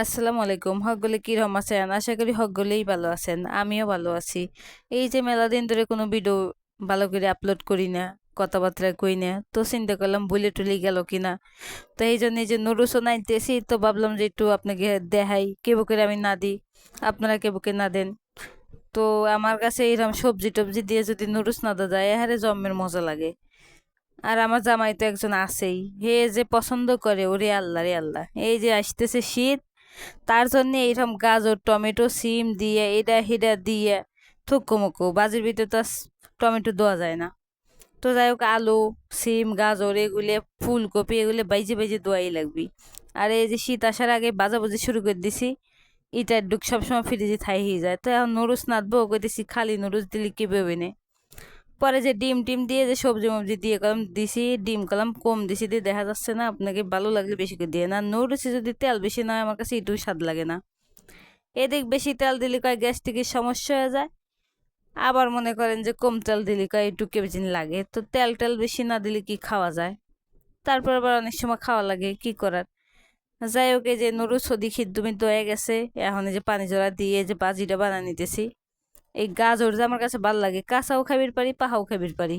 আসসালামু আলাইকুম। হকগুলি কিরম আছেন? আশা করি হকগুলিই ভালো আছেন। আমিও ভালো আছি। এই যে মেলা দিন ধরে কোনো ভিডিও ভালো করে আপলোড করি না, কথাবার্তা কই না, তো চিন্তা করলাম ভুলে টুলে গেল কিনা। তো এই জন্য যে নুরুসও নাইতেছি, তো ভাবলাম যে একটু আপনাকে দেখাই, কেবো করে আমি না দিই, আপনারা কেবুকে না দেন। তো আমার কাছে এইরকম সবজি টবজি দিয়ে যদি নুরুস না দেওয়া যায় হারে জন্মের মজা লাগে। আর আমার জামাই তো একজন আছেই, হে যে পছন্দ করে, ওরে আল্লাহ, রে আল্লাহ। এই যে আসতেছে শীত তার জন্য এইরকম গাজর, টমেটো, সিম দিয়ে, এটা হেটা দিয়ে থুকমুকু বাজির ভিতরে তো টমেটো দেওয়া যায় না। তো যাই হোক, আলু, সিম, গাজর, এগুলো, ফুলকপি, এগুলো বাইজে বাইজে দোয়াই লাগবি। আর এই যে শীত আসার আগে বাজাবাজি শুরু করে দিছি, ইটা ডুক সবসময় ফ্রিজে থাই হয়ে যায়। তো এখন নুরুস ওকে দিছি খালি নুরুস দিলে কি বেবে নে? পরে যে ডিম টিম দিয়ে যে সবজি মবজি দিয়ে কলম দিছি, ডিম কলম কম দিছি দিয়ে দেখা যাচ্ছে না, আপনাকে ভালো লাগলে বেশি করে দিয়ে না। নুডলসে যদি তেল বেশি না হয়, আমার কাছে একটু স্বাদ লাগে না। এদিক বেশি তেল দিলে কয় গ্যাস্ট্রিকের সমস্যা হয়ে যায়। আবার মনে করেন যে কম তেল দিলে কয় একটু কেবিজিন লাগে। তো তেল টেল বেশি না দিলে কি খাওয়া যায়? তারপর আবার অনেক সময় খাওয়া লাগে, কি করার? যাই হোক, এই যে নুডলস ওদিক খিদ্দুমি দয়ে গেছে। এখন যে পানি জোড়া দিয়ে যে বাজিটা বানা নিতেছি। এই গাজর যে আমার কাছে ভালো লাগে, কাঁচাও খাবির পারি, পাহাও খাবির পারি।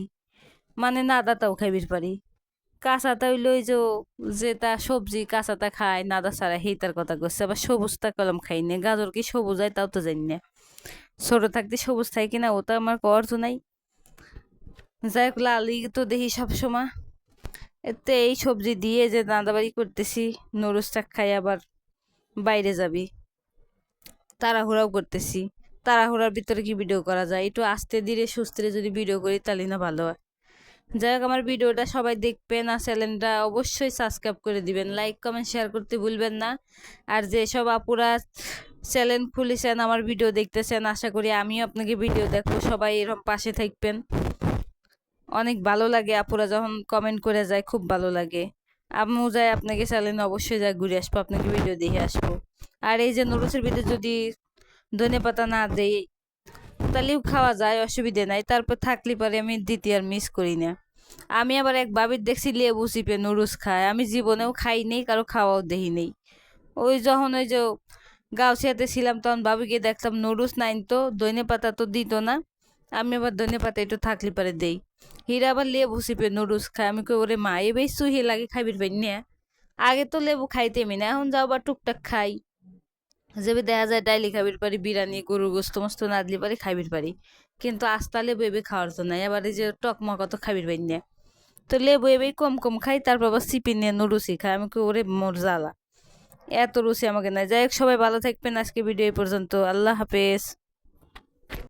মানে নাদাটাও খাবির পারি। কাঁচাটা ওই যে যেটা সবজি কাঁচাটা খায়, নাদা ছাড়া সেইটার কথা করছে আবার সবুজটা কলম খাই না, গাজর কি সবুজ হয় তাও তো জানি না। ছোট থাকতে সবুজ থাকে কিনা ওটা আমার কর তো নাই। যাই হোক, লালি তো দেখি সবসময়। এতে এই সবজি দিয়ে যে দাঁদাবাড়ি করতেছি নুরুসটা খাই আবার বাইরে যাবি। তাড়াহুড়াও করতেছি। তাড়াহুড়ার ভিতরে কি ভিডিও করা যায়? একটু আস্তে ধীরে সুস্থে যদি ভিডিও করি তাহলে না ভালো হয়। যাই হোক, আমার ভিডিওটা সবাই দেখবেন আর চ্যানেলটা অবশ্যই সাবস্ক্রাইব করে দিবেন। লাইক কমেন্ট শেয়ার করতে ভুলবেন না। আর যেসব আপুরা চ্যানেল খুলেছেন, আমার ভিডিও দেখতেছেন, আশা করি আমিও আপনাকে ভিডিও দেখব। সবাই এরকম পাশে থাকবেন। অনেক ভালো লাগে আপুরা যখন কমেন্ট করে যায়, খুব ভালো লাগে। আমিও যাই আপনাকে চ্যানেল অবশ্যই যাই ঘুরে আসব, আপনাকে ভিডিও দেখে আসব। আর এই যে নুডলসের ভিতরে যদি ধনে পাতা না দেই তাহলেও খাওয়া যায়, অসুবিধে নাই। তারপর থাকলে পরে আমি দ্বিতীয় আর মিস করি না। আমি আবার এক বাবির দেখছি লেবু চিপে নুডলস খায়। আমি জীবনেও খাই নেই, কারও খাওয়াও দেখি নেই। ওই যখন ওই যে গাউসিয়াতে ছিলাম, তখন বাবিকে দেখতাম নুডলস নাইন তো, ধনে পাতা তো দিত না। আমি আবার ধনে পাতা একটু থাকলে পরে দেই। হিরা আবার লেবু চিপে নুডলস খায়। আমি কই, ওরে মা বেশ সুহি লাগে খাইবির পাই না আগে তো লেবু খাইতেমি না, এখন যাও আবার টুকটাক খাই। যেবে দেখা যায় ডাইলি খাবির পারি, বিরিয়ানি, গরুর গোস্ত মস্ত না দিলে পারি খাবির পারি। কিন্তু আস্তা বেবে খাওয়ার তো নাই, আবার এই যে টক মকা তো খাবির পারি না। তো লেবু এবে কম কম খাই, তারপর আবার সিপি নিয়ে নুডুসি খাই, আমি ওরে মোর জ্বালা। এত রুচি আমাকে নাই। যাই হোক, সবাই ভালো থাকবেন। আজকে ভিডিও এই পর্যন্ত। আল্লাহ হাফেজ।